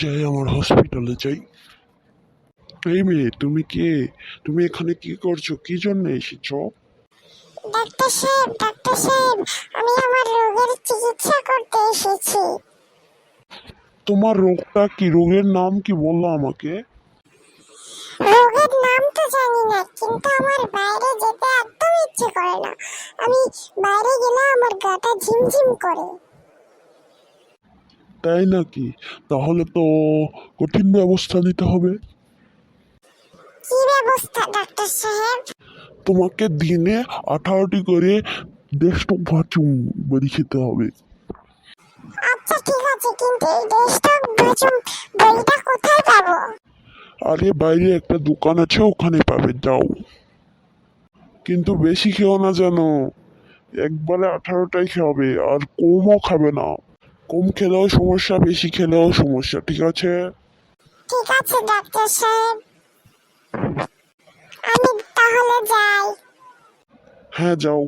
যাই আমার হসপিটালে যাই। এই মেয়ে তুমি কে? তুমি এখানে কি করছ? কি জন্য এসেছ? ডাক্তার সাহেব ডাক্তার সাহেব আমি আমার রোগের চিকিৎসা করতে এসেছি। তোমার রোগটা কি? রোগের নাম কি বলল আমাকে? রোগের নাম তো জানি না কিন্তু আমার বাইরে যেতে একদম ইচ্ছে করে না। আমি বাইরে গেলে আমার গাটা ঝিমঝিম করে। তাই নাকি? তাহলে তো কঠিন ব্যবস্থা নিতে হবে। কি ব্যবস্থা ডাক্তার সাহেব? তোমাকে দিনে আঠারোটি করে দেড়শো ভাচুম বড়ি খেতে হবে। আচ্ছা ঠিক আছে কিন্তু এই বইটা কোথায় পাবো? আরে বাইরে একটা দোকান আছে ওখানে পাবে যাও। কিন্তু বেশি খেও না জানো একবারে আঠারোটাই খাবে আর কমও খাবে না। কম খেলেও সমস্যা বেশি খেলেও সমস্যা ঠিক আছে? ঠিক আছে ডাক্তার সাহেব। আমি তাহলে যাই। হ্যাঁ যাও।